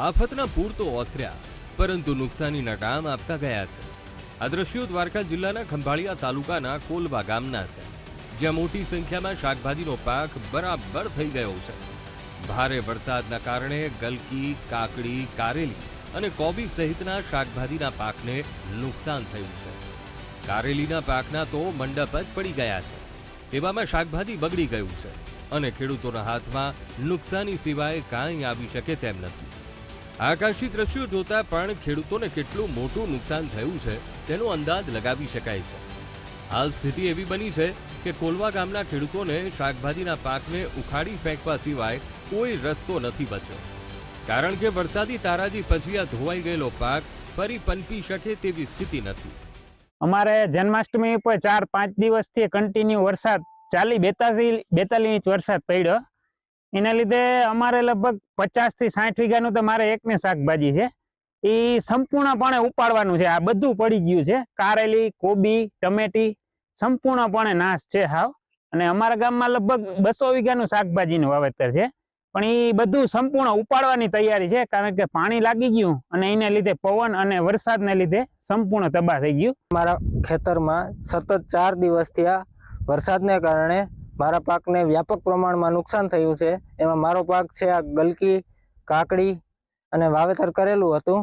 આફતના પૂર તો ઓસર્યા, પરંતુ નુકસાનીના કામ આપતા ગયા છે. આ દ્રશ્યો દ્વારકા જિલ્લાના ખંભાળિયા તાલુકાના કોલવા ગામના છે, જ્યાં મોટી સંખ્યામાં શાકભાજીનો પાક બરાબર થઈ ગયો છે. ભારે વરસાદના કારણે ગલકી, કાકડી, કારેલી અને કોબી સહિતના શાકભાજીના પાકને નુકસાન થયું છે. કારેલીના પાકના તો મંડપ જ પડી ગયા છે. તેવામાં શાકભાજી બગડી ગયું છે અને ખેડૂતોના હાથમાં નુકસાની સિવાય કાંઈ આવી શકે તેમ નથી. આકાશી દ્રશ્યો જોતા પણ ખેડૂતોને કેટલું મોટું નુકસાન થયું છે, તેનો અંદાજ લગાવી શકાય છે. હાલ સ્થિતિ એવી બની છે કે કોલવા ગામના ખેડૂતોને શાકભાજીના પાકને ઉખાડી ફેંકવા સિવાય કોઈ રસ્તો નથી બચ્યો. કારણ કે વરસાદી તારાજી પછી આ ધોવાઈ ગયેલો પાક ફરી પનપી શકે તેવી સ્થિતિ નથી. અમારે જન્માષ્ટમી પર ચાર પાંચ દિવસથી કન્ટિન્યુ વરસાદ ચાલી બેતાલીસ બેતાલીસ ઇંચ વરસાદ પડ્યો. એના લીધે અમારે લગભગ પચાસથી સાઠ વીઘાનું તો મારે એકને શાકભાજી છે. એ સંપૂર્ણપણે ઉપાડવાનું છે. આ બધું પડી ગયું છે. કારેલી, કોબી, ટમેટી સંપૂર્ણપણે નાશ છે હાવ. અને અમારા ગામમાં લગભગ બસો વીઘાનું શાકભાજીનું વાવેતર છે. પણ એ બધું સંપૂર્ણ ઉપાડવાની તૈયારી છે. કારણ કે પાણી લાગી ગયું અને એને લીધે પવન અને વરસાદને લીધે સંપૂર્ણ તબાહ થઈ ગયું. મારા ખેતરમાં સતત ચાર દિવસથી આ વરસાદને કારણે મારા પાકને વ્યાપક પ્રમાણમાં નુકસાન થયું છે. એમાં મારો પાક છે આ ગલકી, કાકડી અને વાવેતર કરેલું હતું.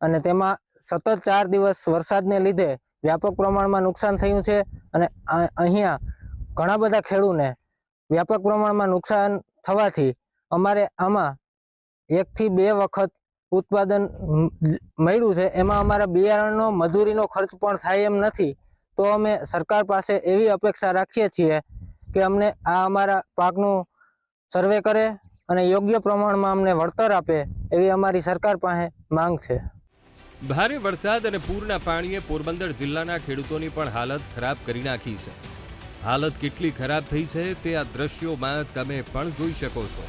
અને તેમાં સતત ચાર દિવસ વરસાદને લીધે વ્યાપક પ્રમાણમાં નુકસાન થયું છે. અને અહીંયા ઘણા બધા ખેડૂને વ્યાપક પ્રમાણમાં નુકસાન થવાથી અમારે આમાં એકથી બે વખત ઉત્પાદન મળ્યું છે. એમાં અમારા બિયારણનો, મજૂરીનો ખર્ચ પણ થાય એમ નથી. તો અમે સરકાર પાસે એવી અપેક્ષા રાખીએ છીએ કે અમને આ અમારા પાકનું સર્વે કરે અને યોગ્ય પ્રમાણમાં અમને વળતર આપે એવી અમારી સરકાર પાસે માંગ છે. ભારે વરસાદ અને પૂરના પાણીએ પોરબંદર જિલ્લાના ખેડૂતોની પણ હાલત ખરાબ કરી નાખી છે. હાલત કેટલી ખરાબ થઈ છે તે આ દ્રશ્યોમાં તમે પણ જોઈ શકો છો.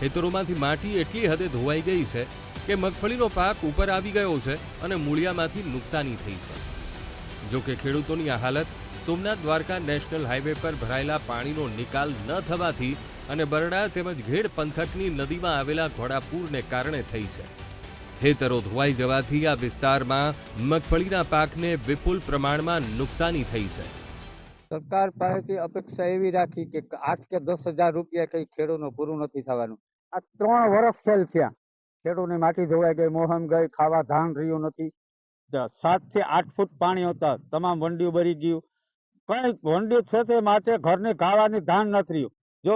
ખેતરોમાંથી માટી એટલી હદે ધોવાઈ ગઈ છે કે મગફળીનો પાક ઉપર આવી ગયો છે અને મૂળિયામાંથી નુકસાની થઈ છે. જો કે ખેડૂતોની આ હાલત સોમનાથ દ્વારકા નેશનલ હાઈવે પર ભરાયેલા પાણીનો નિકાલ ન થવાથી અને બરડા તેમજ ઘેડ પંથકની નદીમાં આવેલા ઘોડાપૂરને કારણે થઈ છે. ખેતરો ધોવાઈ જવાથી આ વિસ્તારમાં મગફળીના પાકને વિપુલ પ્રમાણમાં નુકસાની થઈ છે. સરકાર પાસેથી અપેક્ષા એવી રાખી કે આઠ કે દસ હજાર રૂપિયા કઈ ખેડૂતનું પૂરું નથી થવાનું. આ ત્રણ વર્ષ ફેલ થયા ખેડૂતની માટી ધોવાઈ ગઈ મોહમ ગઈ ખાવા ધાન રહ્યું નથી. સાતથી આઠ ફૂટ પાણી હતા તમામ વંડીઓ ભરી ગયું. કઈ વંડી છે તે માટે ઘરની ખાવાની ધાન નથી રહ્યું જો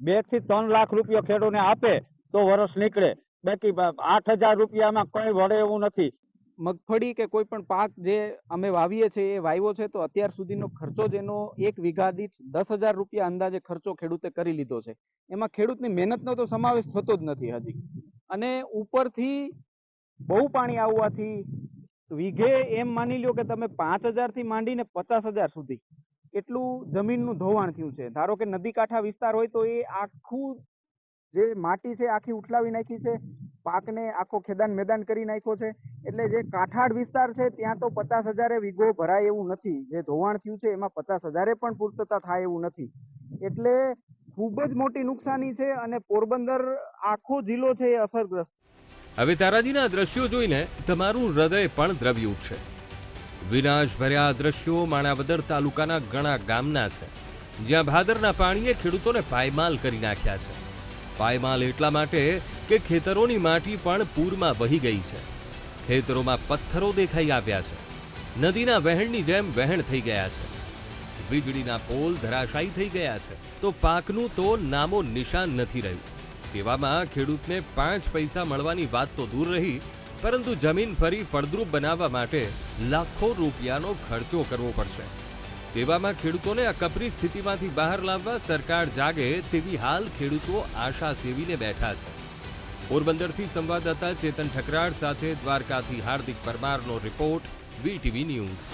બેથી ત્રણ લાખ રૂપિયા ખેડૂતને આપે તો વર્ષ નીકળે. બાકી આઠ હજાર રૂપિયામાં કઈ વળે એવું નથી. મગફળી કે કોઈ પણ પાક જે અમે વાવીએ છીએ, એ વાવ્યો છે, તો અત્યાર સુધીનો ખર્ચો જેનો એક વીઘા દીઠ દસ હજાર રૂપિયા અંદાજે ખર્ચો ખેડૂતે કરી લીધો છે. એમાં ખેડૂતની મહેનતનો તો સમાવેશ થતો જ નથી હજી. અને ઉપરથી બહુ પાણી આવવાથી વીઘે એમ માની લ્યો કે તમે પાંચ હજારથી માંડીને પચાસ હજાર સુધી એટલું જમીનનું ધોવાણ થયું છે. ધારો કે નદી કાંઠા વિસ્તાર હોય તો એ આખું જે માટી છે આખી ઉઠલાવી નાખી છે. પાકને આખો ખેદાન મેદાન કરી નાખ્યો છે. એટલે જે કાંઠાળ વિસ્તાર છે ત્યાં તો પચાસ હજારે વીઘો ભરાય એવું નથી. જે ધોવાણ થયું છે એમાં પચાસ હજારે પણ પૂર્તતા થાય એવું નથી. એટલે ખૂબ જ મોટી નુકસાની છે અને પોરબંદર આખો જિલ્લો છે એ અસરગ્રસ્ત. હવે તારાજીના દ્રશ્યો જોઈને તમારું હૃદય પણ દ્રવી ઉઠશે. વિનાશ ભર્યા આ દ્રશ્યો માણાવદર તાલુકાના ઘણા ગામના છે, જ્યાં ભાદરના પાણીએ ખેડૂતોને પાયમાલ કરી નાખ્યા છે. પાયમાલ એટલા માટે કે ખેતરોની માટી પણ પૂરમાં વહી ગઈ છે. ખેતરોમાં પથ્થરો દેખાઈ આવ્યા છે. નદીના વહેણની જેમ વહેણ થઈ ગયા છે. વીજળીના પોલ ધરાશાયી થઈ ગયા છે. તો પાકનું તો નામો નિશાન નથી રહ્યું. તેવામાં ખેડૂતને પાંચ પૈસા મળવાની વાત તો દૂર રહી, પરંતુ જમીન ફરી ફળદ્રુપ બનાવવા માટે લાખો રૂપિયાનો ખર્ચો કરવો પડશે. તેવામાં ખેડૂતોને આ કપરી સ્થિતિમાંથી બહાર લાવવા સરકાર જાગે તેવી હાલ ખેડૂતો આશા સેવીને બેઠા છે. પોરબંદરથી સંવાદદાતા ચેતન ઠકરાળ સાથે દ્વારકાથી હાર્દિક પરમારનો રિપોર્ટ, વીટીવી ન્યૂઝ.